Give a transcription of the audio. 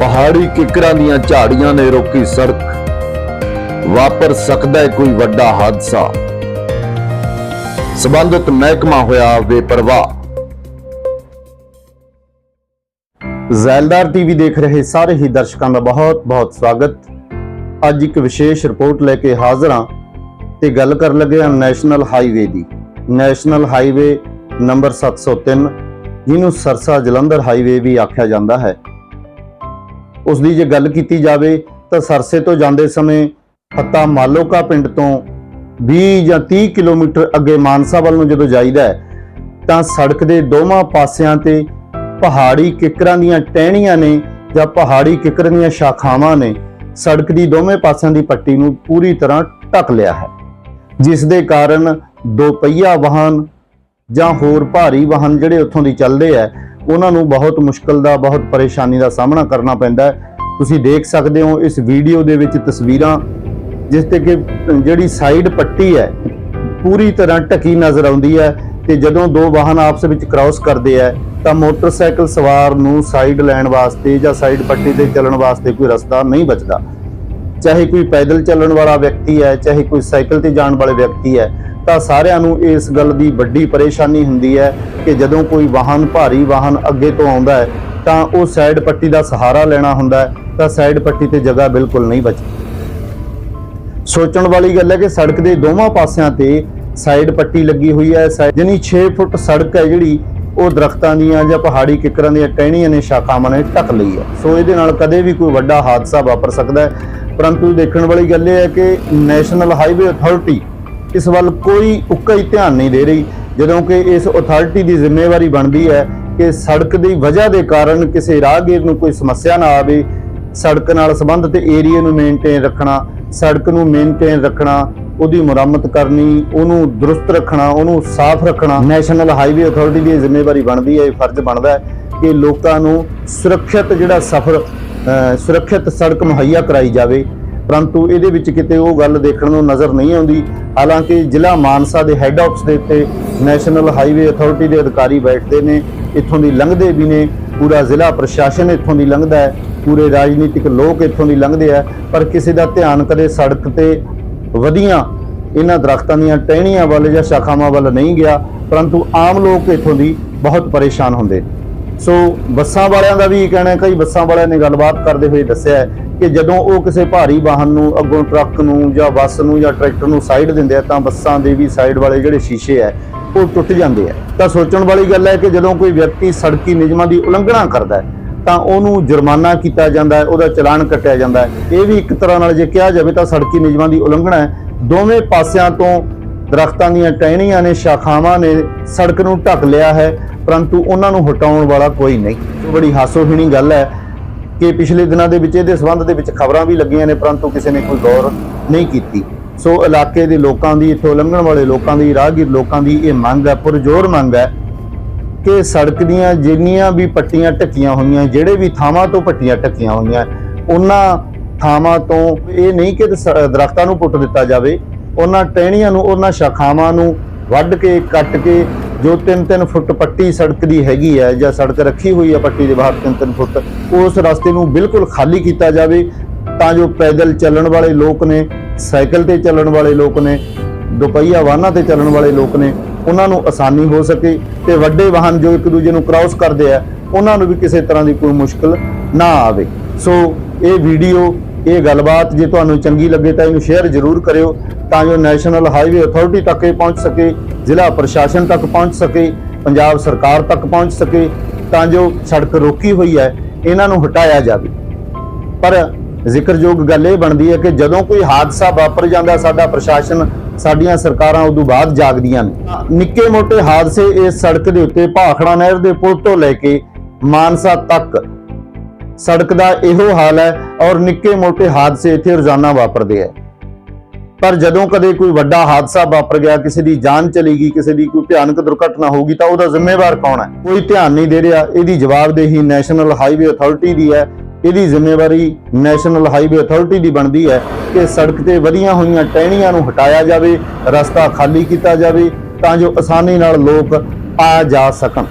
ਪਹਾੜੀ ਕਿਕਰਾਂ ਦੀਆਂ ਝਾੜੀਆਂ ਨੇ ਰੋਕੀ ਸੜਕ। ਵਾਪਰ ਸਕਦਾ ਹੈ ਕੋਈ ਵੱਡਾ ਹਾਦਸਾ। ਸਬੰਧਤ ਮਹਿਕਮਾ ਹੋਇਆ ਬੇਪਰਵਾਹ। ਜ਼ੈਲਦਾਰ ਟੀਵੀ ਦੇਖ ਰਹੇ ਸਾਰੇ ਹੀ ਦਰਸ਼ਕਾਂ ਦਾ ਬਹੁਤ-ਬਹੁਤ ਸਵਾਗਤ। ਅੱਜ ਇੱਕ ਵਿਸ਼ੇਸ਼ ਰਿਪੋਰਟ ਲੈ ਕੇ ਹਾਜ਼ਰ ਹਾਂ ਤੇ ਗੱਲ ਕਰਨ ਲੱਗੇ ਹਾਂ ਨੈਸ਼ਨਲ ਹਾਈਵੇ ਦੀ। ਨੈਸ਼ਨਲ ਹਾਈਵੇ ਨੰਬਰ 703 ਜਿਹਨੂੰ ਸਰਸਾ ਜਲੰਧਰ ਹਾਈਵੇ ਵੀ ਆਖਿਆ ਜਾਂਦਾ ਹੈ। ਉਸ ਦੀ ਜੇ ਗੱਲ ਕੀਤੀ ਜਾਵੇ ਤਾਂ ਸਰਸੇ ਤੋਂ ਜਾਂਦੇ ਸਮੇਂ ਫੱਤਾ ਮਾਲੋਕਾ ਪਿੰਡ ਤੋਂ 20 ਜਾਂ 30 ਕਿਲੋਮੀਟਰ ਅੱਗੇ ਮਾਨਸਾ ਵੱਲ ਨੂੰ ਜਦੋਂ ਜਾਈਦਾ ਹੈ, ਤਾਂ ਸੜਕ ਦੇ ਦੋਵਾਂ ਪਾਸਿਆਂ ਤੇ ਪਹਾੜੀ ਕਿਕਰਾਂ ਦੀਆਂ ਟਹਿਣੀਆਂ ਨੇ ਜਾਂ ਪਹਾੜੀ ਕਿਕਰ ਦੀਆਂ ਸ਼ਾਖਾਵਾਂ ਨੇ, ਸੜਕ ਦੀ ਦੋਵੇਂ ਪਾਸਿਆਂ ਦੀ ਪੱਟੀ ਨੂੰ ਪੂਰੀ ਤਰ੍ਹਾਂ ਢੱਕ ਲਿਆ ਹੈ। ਜਿਸ ਦੇ ਕਾਰਨ ਦੋ ਪਹੀਆ ਵਾਹਨ ਜਾਂ ਹੋਰ ਭਾਰੀ ਵਾਹਨ ਜਿਹੜੇ ਉੱਥੋਂ ਦੀ ਚੱਲਦੇ ਆ ਉਹਨਾਂ ਨੂੰ ਬਹੁਤ ਮੁਸ਼ਕਲ ਦਾ, ਬਹੁਤ ਪਰੇਸ਼ਾਨੀ ਦਾ ਸਾਹਮਣਾ ਕਰਨਾ ਪੈਂਦਾ ਹੈ। ਤੁਸੀਂ ਦੇਖ ਸਕਦੇ ਹੋ ਇਸ ਵੀਡੀਓ ਦੇ ਵਿੱਚ ਤਸਵੀਰਾਂ, ਜਿਸ ਤੇ ਕਿ ਜਿਹੜੀ ਸਾਈਡ ਪੱਟੀ ਹੈ, ਪੂਰੀ ਤਰ੍ਹਾਂ ਢਕੀ ਨਜ਼ਰ ਆਉਂਦੀ ਹੈ ਤੇ ਜਦੋਂ ਦੋ ਵਾਹਨ ਆਪਸ ਵਿੱਚ ਕ੍ਰਾਸ ਕਰਦੇ ਆ ਤਾਂ ਮੋਟਰਸਾਈਕਲ ਸਵਾਰ ਨੂੰ ਸਾਈਡ ਲੈਣ ਵਾਸਤੇ ਜਾਂ ਸਾਈਡ ਪੱਟੀ ਤੇ ਚੱਲਣ ਵਾਸਤੇ ਕੋਈ ਰਸਤਾ ਨਹੀਂ ਬਚਦਾ। ਚਾਹੇ ਕੋਈ ਪੈਦਲ ਚੱਲਣ ਵਾਲਾ ਵਿਅਕਤੀ ਹੈ, ਚਾਹੇ ਕੋਈ ਸਾਈਕਲ ਤੇ ਜਾਣ ਵਾਲੇ ਵਿਅਕਤੀ ਹੈ, ਤਾਂ ਸਾਰਿਆਂ ਨੂੰ ਇਸ ਗੱਲ ਦੀ ਵੱਡੀ ਪਰੇਸ਼ਾਨੀ ਹੁੰਦੀ ਹੈ ਕਿ ਜਦੋਂ ਕੋਈ ਵਾਹਨ ਭਾਰੀ ਵਾਹਨ ਅੱਗੇ ਤੋਂ ਆਉਂਦਾ ਹੈ, ਤਾਂ ਉਹ ਸਾਈਡ ਪੱਟੀ ਦਾ ਸਹਾਰਾ ਲੈਣਾ ਹੁੰਦਾ ਹੈ, ਤਾਂ ਸਾਈਡ ਪੱਟੀ ਤੇ ਜਗ੍ਹਾ ਬਿਲਕੁਲ ਨਹੀਂ ਬਚਦੀ। ਸੋਚਣ ਵਾਲੀ ਗੱਲ ਹੈ ਕਿ ਸੜਕ ਦੇ ਦੋਵਾਂ ਪਾਸਿਆਂ ਤੇ ਸਾਈਡ ਪੱਟੀ ਲੱਗੀ ਹੋਈ ਹੈ, ਸਾਈ- ਜਾਣੀ 6 ਫੁੱਟ ਸੜਕ ਹੈ ਜਿਹੜੀ ਉਹ ਦਰਖਤਾਂ ਦੀਆਂ ਜਾਂ ਪਹਾੜੀ ਕਿਕਰਾਂ ਦੀਆਂ ਟਹਿਣੀਆਂ ਨੇ ਸ਼ਾਖਾਵਾਂ ਨੇ ਢੱਕ ਲਈ ਹੈ। ਸੋ ਇਹਦੇ ਨਾਲ ਕਦੇ ਵੀ ਕੋਈ ਵੱਡਾ ਹਾਦਸਾ ਵਾਪਰ ਸਕਦਾ ਹੈ। ਪਰੰਤੂ ਦੇਖਣ ਵਾਲੀ ਗੱਲ ਇਹ ਹੈ ਕਿ ਨੈਸ਼ਨਲ ਹਾਈਵੇ ਅਥਾਰਟੀ ਇਸ ਵੱਲ ਕੋਈ ਉੱਕਾ ਹੀ ਧਿਆਨ ਨਹੀਂ ਦੇ ਰਹੀ, ਜਦੋਂ ਕਿ ਇਸ ਅਥਾਰਟੀ ਦੀ ਜ਼ਿੰਮੇਵਾਰੀ ਬਣਦੀ ਹੈ ਕਿ ਸੜਕ ਦੀ ਵਜ੍ਹਾ ਦੇ ਕਾਰਨ ਕਿਸੇ ਰਾਹਗੀਰ ਨੂੰ ਕੋਈ ਸਮੱਸਿਆ ਨਾ ਆਵੇ। ਸੜਕ ਨਾਲ ਸੰਬੰਧਿਤ ਏਰੀਆ ਨੂੰ ਮੇਨਟੇਨ ਰੱਖਣਾ, ਸੜਕ ਨੂੰ ਮੇਨਟੇਨ ਰੱਖਣਾ ਉਹਦੀ ਮੁਰੰਮਤ ਕਰਨੀ, ਉਹਨੂੰ ਦਰੁਸਤ ਰੱਖਣਾ, ਉਹਨੂੰ ਸਾਫ਼ ਰੱਖਣਾ ਨੈਸ਼ਨਲ ਹਾਈਵੇ ਅਥਾਰਟੀ ਦੀ ਇਹ ਜ਼ਿੰਮੇਵਾਰੀ ਬਣਦੀ ਹੈ, ਇਹ ਫਰਜ਼ ਬਣਦਾ ਹੈ ਕਿ ਲੋਕਾਂ ਨੂੰ ਸੁਰੱਖਿਅਤ ਜਿਹੜਾ ਸਫ਼ਰ ਸੁਰੱਖਿਅਤ ਸੜਕ ਮੁਹੱਈਆ ਕਰਾਈ ਜਾਵੇ। ਪਰੰਤੂ ਇਹਦੇ ਵਿੱਚ ਕਿਤੇ ਉਹ ਗੱਲ ਦੇਖਣ ਨੂੰ ਨਜ਼ਰ ਨਹੀਂ ਆਉਂਦੀ। ਹਾਲਾਂਕਿ ਜ਼ਿਲ੍ਹਾ ਮਾਨਸਾ ਦੇ ਹੈੱਡ ਆਫਿਸ ਦੇ ਉੱਤੇ ਨੈਸ਼ਨਲ ਹਾਈਵੇ ਅਥਾਰਟੀ ਦੇ ਅਧਿਕਾਰੀ ਬੈਠਦੇ ਨੇ, ਇੱਥੋਂ ਦੀ ਲੰਘਦੇ ਵੀ ਨੇ। ਪੂਰਾ ਜ਼ਿਲ੍ਹਾ ਪ੍ਰਸ਼ਾਸਨ ਇੱਥੋਂ ਦੀ ਲੰਘਦਾ ਹੈ, ਪੂਰੇ ਰਾਜਨੀਤਿਕ ਲੋਕ ਇੱਥੋਂ ਦੀ ਲੰਘਦੇ ਆ। ਪਰ ਕਿਸੇ ਦਾ ਧਿਆਨ ਕਦੇ ਸੜਕ ਤੇ ਵਧੀਆਂ ਇਹਨਾਂ ਦਰਖਤਾਂ ਦੀਆਂ ਟਹਿਣੀਆਂ ਵੱਲ ਜਾਂ ਸ਼ਾਖਾਵਾਂ ਵੱਲ ਨਹੀਂ ਗਿਆ, ਪਰੰਤੂ ਆਮ ਲੋਕ ਇੱਥੋਂ ਦੀ ਬਹੁਤ ਪਰੇਸ਼ਾਨ ਹੁੰਦੇ। ਸੋ ਬੱਸਾਂ ਵਾਲਿਆਂ ਦਾ ਵੀ ਇਹ ਕਹਿਣਾ ਹੈ, ਕਈ ਬੱਸਾਂ ਵਾਲਿਆਂ ਨੇ ਗੱਲਬਾਤ ਕਰਦੇ ਹੋਏ ਦੱਸਿਆ ਕਿ ਜਦੋਂ ਉਹ ਕਿਸੇ ਭਾਰੀ ਵਾਹਨ ਨੂੰ, ਅੱਗੋਂ ਟਰੱਕ ਨੂੰ ਜਾਂ ਬੱਸ ਨੂੰ ਜਾਂ ਟਰੈਕਟਰ ਨੂੰ ਸਾਈਡ ਦਿੰਦੇ ਆ, ਤਾਂ ਬੱਸਾਂ ਦੇ ਵੀ ਸਾਈਡ ਵਾਲੇ ਜਿਹੜੇ ਸ਼ੀਸ਼ੇ ਹੈ, ਉਹ ਟੁੱਟ ਜਾਂਦੇ ਆ। ਤਾਂ ਸੋਚਣ ਵਾਲੀ ਗੱਲ ਹੈ ਕਿ ਜਦੋਂ ਕੋਈ ਵਿਅਕਤੀ ਸੜਕੀ ਨਿਯਮਾਂ ਦੀ ਉਲੰਘਣਾ ਕਰਦਾ ਹੈ, ਤਾਂ ਉਹਨੂੰ ਜੁਰਮਾਨਾ ਕੀਤਾ ਜਾਂਦਾ ਹੈ, ਉਹਦਾ ਚਲਾਨ ਕੱਟਿਆ ਜਾਂਦਾ ਹੈ। ਇਹ ਵੀ ਇੱਕ ਤਰ੍ਹਾਂ ਨਾਲ ਜੇ ਕਿਹਾ ਜਾਵੇ ਤਾਂ ਸੜਕੀ ਨਿਯਮਾਂ ਦੀ ਉਲੰਘਣਾ ਹੈ ਦੋਵੇਂ ਪਾਸਿਆਂ ਤੋਂ ਦਰਖਤਾਂ ਦੀਆਂ ਟਹਿਣੀਆਂ ਨੇ, ਸ਼ਾਖਾਵਾਂ ਨੇ ਸੜਕ ਨੂੰ ਢੱਕ ਲਿਆ ਹੈ, ਪਰੰਤੂ ਉਹਨਾਂ ਨੂੰ ਹਟਾਉਣ ਵਾਲਾ ਕੋਈ ਨਹੀਂ। ਬੜੀ ਹਾਸੋਹੀਣੀ ਗੱਲ ਹੈ ਕਿ ਪਿਛਲੇ ਦਿਨਾਂ ਦੇ ਵਿੱਚ, ਇਹਦੇ ਸੰਬੰਧ ਦੇ ਵਿੱਚ ਖਬਰਾਂ ਵੀ ਲੱਗੀਆਂ ਨੇ, ਪਰੰਤੂ ਕਿਸੇ ਨੇ ਕੋਈ ਗੌਰ ਨਹੀਂ ਕੀਤੀ। ਸੋ ਇਲਾਕੇ ਦੇ ਲੋਕਾਂ ਦੀ, ਇੱਥੋਂ ਲੰਘਣ ਵਾਲੇ ਲੋਕਾਂ ਦੀ, ਰਾਹਗੀਰ ਲੋਕਾਂ ਦੀ ਇਹ ਮੰਗ ਹੈ, ਪੁਰਜੋਰ ਮੰਗ ਹੈ ਕਿ ਸੜਕ ਦੀਆਂ ਜਿੰਨੀਆਂ ਵੀ ਪੱਟੀਆਂ ਢੱਕੀਆਂ ਹੋਈਆਂ, ਜਿਹੜੇ ਵੀ ਥਾਵਾਂ ਤੋਂ ਪੱਟੀਆਂ ਢੱਕੀਆਂ ਹੋਈਆਂ, ਉਹਨਾਂ ਥਾਵਾਂ ਤੋਂ ਇਹ ਨਹੀਂ ਕਿ ਸ- ਦਰਖਤਾਂ ਨੂੰ ਪੁੱਟ ਦਿੱਤਾ ਜਾਵੇ, ਉਹਨਾਂ ਟਹਿਣੀਆਂ ਨੂੰ, ਉਹਨਾਂ ਸ਼ਾਖਾਵਾਂ ਨੂੰ ਵੱਢ ਕੇ, ਕੱਟ ਕੇ, ਜੋ 3-3 ਫੁੱਟ ਪੱਟੀ ਸੜਕ ਦੀ ਹੈਗੀ ਹੈ ਜਾਂ ਸੜਕ ਰੱਖੀ ਹੋਈ ਹੈ ਪੱਟੀ ਦੇ ਬਾਹਰ 3-3 ਫੁੱਟ, ਉਸ ਰਸਤੇ ਨੂੰ ਬਿਲਕੁਲ ਖਾਲੀ ਕੀਤਾ ਜਾਵੇ ਤਾਂ ਜੋ ਪੈਦਲ ਚੱਲਣ ਵਾਲੇ ਲੋਕ ਨੇ, ਸਾਈਕਲ ਤੇ ਚੱਲਣ ਵਾਲੇ ਲੋਕ ਨੇ, ਦੁਪਹੀਆ ਵਾਹਨਾਂ ਤੇ ਚੱਲਣ ਵਾਲੇ ਲੋਕ ਨੇ, ਉਹਨਾਂ ਨੂੰ ਆਸਾਨੀ ਹੋ ਸਕੇ ਤੇ ਵੱਡੇ ਵਾਹਨ ਜੋ ਇੱਕ ਦੂਜੇ ਨੂੰ ਕ੍ਰਾਸ ਕਰਦੇ ਆ, ਉਹਨਾਂ ਨੂੰ ਵੀ ਕਿਸੇ ਤਰ੍ਹਾਂ ਦੀ ਕੋਈ ਮੁਸ਼ਕਲ ਨਾ ਆਵੇ। ਸੋ ਇਹ ਵੀਡੀਓ ਇਹ ਗੱਲਬਾਤ ਜੇ ਤੁਹਾਨੂੰ ਚੰਗੀ ਲੱਗੇ ਤਾਂ ਇਹਨੂੰ ਸ਼ੇਅਰ ਜ਼ਰੂਰ ਕਰਿਓ ਤਾਂ ਜੋ ਨੈਸ਼ਨਲ ਹਾਈਵੇ ਅਥਾਰਟੀ ਤੱਕ ਇਹ ਪਹੁੰਚ ਸਕੇ, ਜ਼ਿਲ੍ਹਾ ਪ੍ਰਸ਼ਾਸਨ ਤੱਕ ਪਹੁੰਚ ਸਕੇ, ਪੰਜਾਬ ਸਰਕਾਰ ਤੱਕ ਪਹੁੰਚ ਸਕੇ, ਤਾਂ ਜੋ ਸੜਕ ਰੋਕੀ ਹੋਈ ਹੈ, ਇਹਨਾਂ ਨੂੰ ਹਟਾਇਆ ਜਾਵੇ। ਪਰ ਜ਼ਿਕਰਯੋਗ ਗੱਲ ਇਹ ਬਣਦੀ ਹੈ ਕਿ ਜਦੋਂ ਕੋਈ ਹਾਦਸਾ ਵਾਪਰ ਜਾਂਦਾ, ਸਾਡਾ ਪ੍ਰਸ਼ਾਸਨ ਸਾਡੀਆਂ ਸਰਕਾਰਾਂ ਉਦੋਂ ਬਾਅਦ ਜਾਗਦੀਆਂ ਨੇ। ਨਿੱਕੇ ਮੋਟੇ ਹਾਦਸੇ ਇਸ ਸੜਕ ਦੇ ਉੱਤੇ ਭਾਖੜਾ ਨਹਿਰ ਦੇ ਪੁਲ ਤੋਂ ਲੈ ਕੇ ਮਾਨਸਾ ਤੱਕ ਸੜਕ ਦਾ ਇਹੋ ਹਾਲ ਹੈ ਔਰ ਨਿੱਕੇ ਮੋਟੇ ਹਾਦਸੇ ਇੱਥੇ ਰੋਜ਼ਾਨਾ ਵਾਪਰਦੇ ਆ। ਪਰ ਜਦੋਂ ਕਦੇ ਕੋਈ ਵੱਡਾ ਹਾਦਸਾ ਵਾਪਰ ਗਿਆ, ਕਿਸੇ ਦੀ ਜਾਨ ਚਲੀ ਗਈ, ਕਿਸੇ ਦੀ ਕੋਈ ਭਿਆਨਕ ਦੁਰਘਟਨਾ ਹੋ ਗਈ, ਤਾਂ ਉਹਦਾ ਜ਼ਿੰਮੇਵਾਰ ਕੌਣ ਹੈ? ਕੋਈ ਧਿਆਨ ਨਹੀਂ ਦੇ ਰਿਹਾ। ਇਹਦੀ ਜਵਾਬਦੇਹੀ ਨੈਸ਼ਨਲ ਹਾਈਵੇ ਅਥਾਰਟੀ ਦੀ ਹੈ। ਇਹਦੀ ਜ਼ਿੰਮੇਵਾਰੀ ਨੈਸ਼ਨਲ ਹਾਈਵੇ ਅਥਾਰਟੀ ਦੀ ਬਣਦੀ ਹੈ ਕਿ ਸੜਕ ਤੇ ਵਧੀਆਂ ਹੋਈਆਂ ਟਹਿਣੀਆਂ ਨੂੰ ਹਟਾਇਆ ਜਾਵੇ, ਰਸਤਾ ਖਾਲੀ ਕੀਤਾ ਜਾਵੇ, ਤਾਂ ਜੋ ਆਸਾਨੀ ਨਾਲ ਲੋਕ ਆ ਜਾ ਸਕਣ।